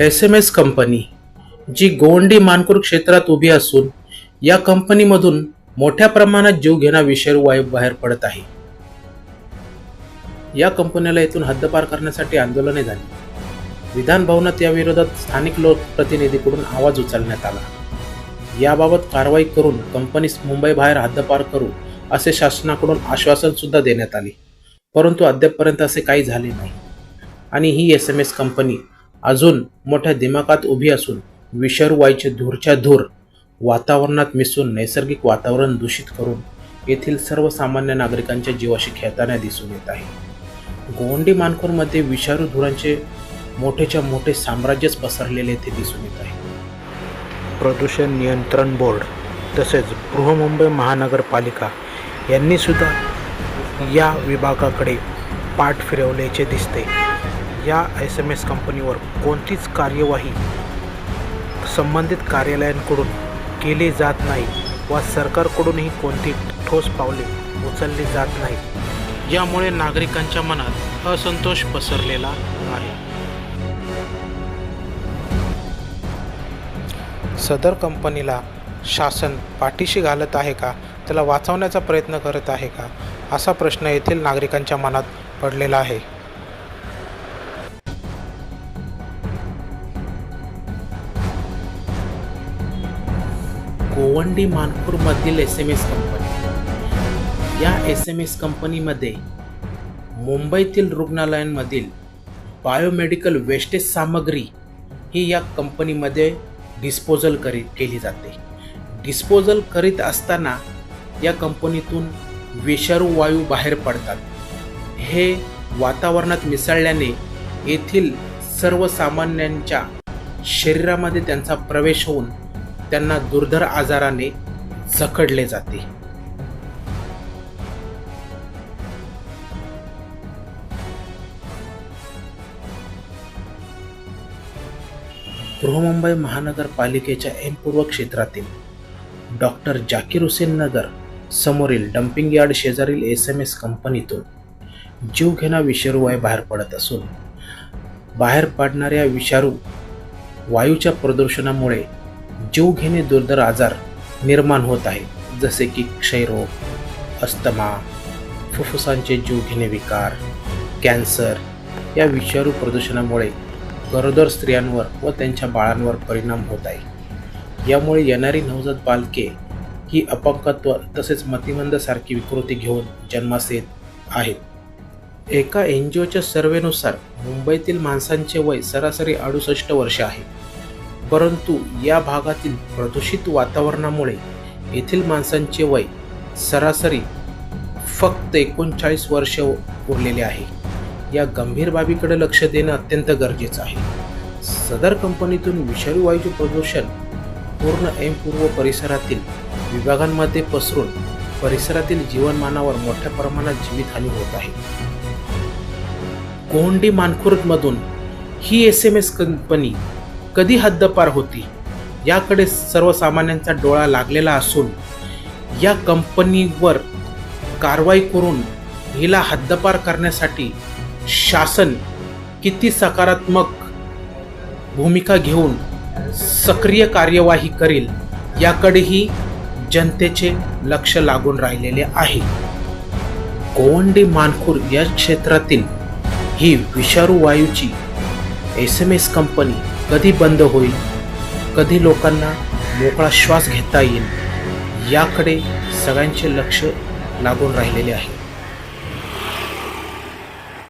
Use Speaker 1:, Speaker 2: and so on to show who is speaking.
Speaker 1: S M S company जी गोवंडी मानकूर क्षेत्रात उभी असून या कंपनीमधून मोठ्या प्रमाणात जीवघेणा विषाणू वायू बाहेर पडत आहे. या कंपनीला येथून हद्दपार करण्यासाठी आंदोलने झाली. विधान भवनात या विरोधात स्थानिक लोकप्रतिनिधीकडून आवाज उचलण्यात आला. याबाबत कारवाई करून कंपनीस मुंबई बाहेर हद्दपार करू असे शासनाकडून आश्वासन सुद्धा देण्यात आले. परंतु अद्यापपर्यंत असे काही झाले नाही. आणि ही एस एम एस कंपनी अजून मोठ्या दिमागात उभी असून विषाणू वायूचे धूरच्या धूर वातावरणात मिसळून नैसर्गिक वातावरण दूषित करून येथील सर्वसामान्य नागरिकांच्या जीवाशी खेळताना दिसून येत आहे. गोवंडी मानखोरमध्ये विषाणू धुरांचे मोठेच्या मोठे साम्राज्यच पसरलेले येथे दिसून येत आहे. प्रदूषण नियंत्रण बोर्ड तसेच बृहमुंबई महानगरपालिका यांनी सुद्धा या विभागाकडे पाठ फिरवल्याचे दिसते. या एस एम एस कंपनीवर कोणतीच कार्यवाही संबंधित कार्यालयांकडून केली जात नाही व सरकारकडूनही कोणती ठोस पावले उचलली जात नाही यामुळे नागरिकांच्या मनात असंतोष पसरलेला आहे. सदर कंपनीला शासन पाठीशी घालत आहे का? त्याला वाचवण्याचा प्रयत्न करत आहे का? असा प्रश्न येथील नागरिकांच्या मनात पडलेला आहे. गोवंडी मानपूरमधील एस एम एस कंपनी या एस एम एस कंपनीमध्ये मुंबईतील रुग्णालयांमधील बायोमेडिकल वेस्टेज सामग्री ही या कंपनीमध्ये डिस्पोजल करी केली जाते. डिस्पोजल करीत असताना या कंपनीतून विषाणू वायू बाहेर पडतात. हे वातावरणात मिसळल्याने येथील सर्वसामान्यांच्या शरीरामध्ये त्यांचा प्रवेश होऊन त्यांना दुर्धर आजाराने जखडले जाते. बृहमुंबई महानगरपालिकेच्या एम पूर्व क्षेत्रातील डॉक्टर जाकीर हुसेन नगर समोरील डम्पिंग यार्ड शेजारील एस एम एस कंपनीतून जीवघेणा विषाणू वाय बाहेर पडत असून बाहेर पडणाऱ्या विषाणू वायूच्या प्रदूषणामुळे जीवघेणे दुर्धर आजार निर्माण होत आहे. जसे की क्षयरोग अस्थमा फुफ्फुसांचे जीवघेणे विकार कॅन्सर या विषाणू प्रदूषणामुळे गरोदर स्त्रियांवर व त्यांच्या बाळांवर परिणाम होत आहे. यामुळे येणारी नवजात बालके ही अपंगत्व तसेच मतिमंदसारखी विकृती घेऊन जन्मास येत आहेत. एका एन जी ओच्या सर्वेनुसार मुंबईतील माणसांचे वय सरासरी अडुसष्ट वर्ष आहे. परंतु या भागातील प्रदूषित वातावरणामुळे येथील माणसांचे वय सरासरी फक्त एकोणचाळीस वर्ष उरलेले आहे. या गंभीर बाबीकडे लक्ष देणं अत्यंत गरजेचं आहे. सदर कंपनीतून विषाणू वायूचे प्रदूषण पूर्ण एम पूर्व परिसरातील विभागांमध्ये पसरून परिसरातील जीवनमानावर मोठ्या प्रमाणात जीवितहानी होत आहे. कोंडी मानखुर्दमधून ही एस एम एस कंपनी कधी हद्दपार होती? याकडे सर्वसामान्यांचा डोळा लागलेला असून या कंपनीवर कारवाई करून हिला हद्दपार करण्यासाठी शासन किती सकारात्मक भूमिका घेऊन सक्रिय कार्यवाही करेल याकडेही जनतेचे लक्ष लागून राहिलेले आहे. गोवंडी मानखूर या क्षेत्रातील ही विषाणू वायूची एस एम एस कंपनी कधी बंद होईल कधी लोकांना मोकळा श्वास घेता येईल याकडे सगळ्यांचे लक्ष लागून राहिलेले आहे.